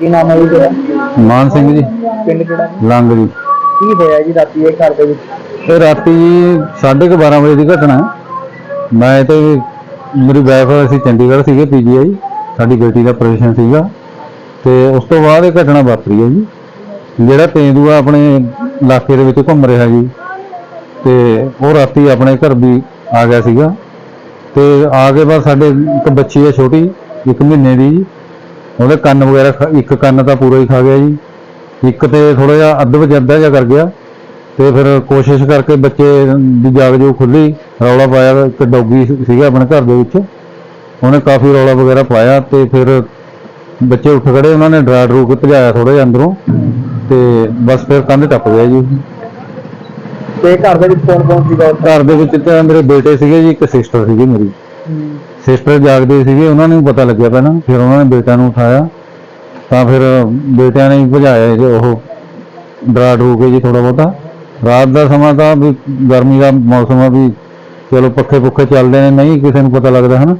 ਕੀ ਨਾਮ ਹੈ ਜੀ ਤੁਹਾਡਾ? ਮਾਨ ਸਿੰਘ ਜੀ। ਪਿੰਡ ਕਿਹੜਾ? ਹੈ? ਲੰਗ ਜੀ। ਕੀ ਹੋਇਆ ਜੀ ਰਾਤੀ ਇਹ ਘਰ ਦੇ ਵਿੱਚ? ਇਹ ਰਾਤੀ ਜੀ 12:30 ਵਜੇ ਦੀ ਘਟਨਾ ਹੈ। ਮੈਂ ਤੇ ਮੇਰੀ ਵਾਈਫ ਅਸੀਂ ਚੰਡੀਗੜ੍ਹ ਸੀਗੇ ਪੀਜੀਆਈ ਸਾਡੀ ਬੇਟੀ ਦਾ ਆਪਰੇਸ਼ਨ ਸੀਗਾ। ਤੇ ਉਸ ਤੋਂ ਬਾਅਦ ਇਹ ਘਟਨਾ ਵਾਪਰੀ ਹੈ ਜੀ। ਜਿਹੜਾ ਤੇਂਦੂਆ ਆਪਣੇ ਇਲਾਕੇ ਦੇ ਵਿੱਚ ਘੁੰਮ ਰਿਹਾ ਜੀ। ਤੇ ਉਹ ਰਾਤੀ ਆਪਣੇ ਘਰ ਵੀ ਆ ਗਿਆ ਸੀਗਾ। ਤੇ ਆ ਕੇ ਬਾਅਦ ਸਾਡੇ ਇੱਕ ਬੱਚੀ ਹੈ ਛੋਟੀ ਇੱਕ ਮਹੀਨੇ ਦੀ ਜੀ। ਉਹਦੇ ਕੰਨ ਵਗੈਰਾ ਖਾ- ਇੱਕ ਕੰਨ ਤਾਂ ਪੂਰਾ ਹੀ ਖਾ ਗਿਆ ਜੀ। ਇੱਕ ਤੇ ਥੋੜਾ ਜਿਹਾ ਅੱਧ ਅੱਧਾ ਜਿਹਾ ਕਰ ਗਿਆ। ਤੇ ਫਿਰ ਕੋਸ਼ਿਸ਼ ਕਰਕੇ ਬੱਚੇ ਦੀ ਜਾਗ ਜੋ ਖੁੱਲੀ ਰੌਲਾ ਪਾਇਆ ਇੱਕ ਡੌਗੀ ਸੀਗਾ ਆਪਣੇ ਘਰ ਦੇ ਵਿੱਚ। ਉਹਨੇ ਕਾਫੀ ਰੌਲਾ ਵਗੈਰਾ ਪਾਇਆ ਤੇ ਫਿਰ ਬੱਚੇ ਉੱਠ ਖੜੇ ਉਹਨਾਂ ਨੇ ਡਰਾ ਡਰੂ ਕੇ ਭਜਾਇਆ ਥੋੜਾ ਜਿਹਾ ਅੰਦਰੋਂ। ਤੇ ਬਸ ਫਿਰ ਕੰਧ ਟੱਪ ਗਿਆ ਜੀ। ਤੇ ਘਰ ਦੇ ਵਿੱਚ ਕੌਣ ਕੌਣ ਸੀਗਾ? ਘਰ ਦੇ ਵਿੱਚ ਤਾਂ ਮੇਰੇ ਬੇਟੇ ਸੀਗੇ ਜੀ ਇੱਕ ਸਿਸਟਰ ਸੀਗੀ ਮੇਰੀ। ਸਿਸਟਰ ਜਾਗਦੇ ਸੀਗੇ ਉਹਨਾਂ ਨੂੰ ਪਤਾ ਲੱਗਿਆ ਪਹਿਲਾਂ ਫਿਰ ਉਹਨਾਂ ਨੇ ਬੇਟਾ ਨੂੰ ਉਠਾਇਆ ਤਾਂ ਫਿਰ ਬੇਟਿਆਂ ਨੇ ਹੀ ਭਜਾਇਆ ਜੀ ਉਹ ਡਰਾ ਡਰੂ ਕੇ ਜੀ ਥੋੜਾ ਬਹੁਤਾ। ਰਾਤ ਦਾ ਸਮਾਂ ਤਾਂ ਵੀ ਗਰਮੀ ਦਾ ਮੌਸਮ ਆ ਵੀ ਚਲੋ ਪੱਖੇ ਪੁੱਖੇ ਚੱਲਦੇ ਨੇ ਨਹੀਂ ਕਿਸੇ ਨੂੰ ਪਤਾ ਲੱਗਦਾ ਹਨਾ।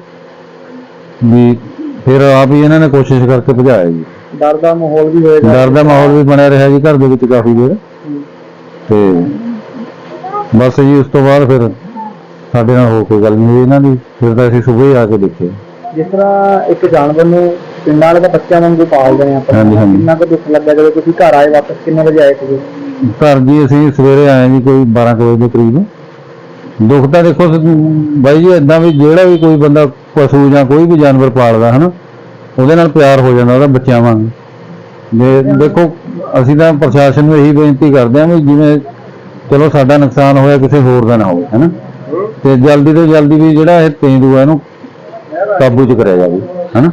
ਵੀ ਫਿਰ ਆਪ ਹੀ ਇਹਨਾਂ ਨੇ ਕੋਸ਼ਿਸ਼ ਕਰਕੇ ਭਜਾਇਆ ਜੀ। ਡਰ ਦਾ ਮਾਹੌਲ ਵੀ ਹੋਏਗਾ ਡਰ ਦਾ ਮਾਹੌਲ ਵੀ ਬਣਿਆ ਰਿਹਾ ਜੀ ਘਰ ਦੇ ਵਿੱਚ ਕਾਫੀ ਦੇਰ। ਤੇ ਬਸ ਜੀ ਉਸ ਤੋਂ ਬਾਅਦ ਫਿਰ ਸਾਡੇ ਨਾਲ ਹੋ ਕੋਈ ਗੱਲ ਨਹੀਂ ਹੋਈ ਇਹਨਾਂ ਦੀ। ਫਿਰ ਤਾਂ ਅਸੀਂ ਸਵੇਰੇ ਆ ਕੇ ਦੇਖਿਆ ਜਿਸ ਤਰ੍ਹਾਂ ਇੱਕ ਜਾਨਵਰ ਨੂੰ ਪਿੰਡਾਂ ਵਾਲੇ ਤਾਂ ਬੱਚਿਆਂ ਵਾਂਗੂ ਪਾਲਦੇ ਨੇ ਆਪਾਂ ਹਾਂਜੀ, ਹਾਂਜੀ। ਕਿੰਨਾ ਕੁ ਦੁੱਖ ਲੱਗਾ ਜਦੋਂ ਤੁਸੀਂ ਘਰ ਆਏ ਵਾਪਸ ਕਿੰਨੇ ਵਜੇ ਆਏ ਸੀਗੇ? ਘਰ ਜੀ ਅਸੀਂ ਸਵੇਰੇ ਆਏ ਜੀ ਕੋਈ 12 ਕੁ ਵਜੇ ਦੇ ਕਰੀਬ। ਦੁੱਖ ਤਾਂ ਦੇਖੋ ਸ- ਬਾਈ ਜੀ ਇਦਾਂ ਵੀ ਜਿਹੜਾ ਵੀ ਕੋਈ ਬੰਦਾ ਪਸ਼ੂ ਜਾਂ ਕੋਈ ਵੀ ਜਾਨਵਰ ਪਾਲਦਾ ਹਨਾ ਉਹਦੇ ਨਾਲ ਪਿਆਰ ਹੋ ਜਾਂਦਾ ਉਹਦਾ ਬੱਚਿਆਂ ਵਾਂਗ। ਦੇ ਦੇਖੋ ਅਸੀਂ ਤਾਂ ਪ੍ਰਸ਼ਾਸਨ ਨੂੰ ਇਹੀ ਬੇਨਤੀ ਕਰਦੇ ਹਾਂ ਵੀ ਜਿਵੇਂ ਚਲੋ ਸਾਡਾ ਨੁਕਸਾਨ ਹੋਇਆ ਕਿਸੇ ਹੋਰ ਦਾ ਨਾ ਹੋਵੇ ਹਨਾ। ਤੇ ਜਲਦੀ ਤੋਂ ਜਲਦੀ ਵੀ ਜਿਹੜਾ ਇਹ ਤੇਂਦੂਆ ਇਹਨੂੰ ਕਾਬੂ ਚ ਕਰਿਆ ਜਾਵੇ ਹਨਾ?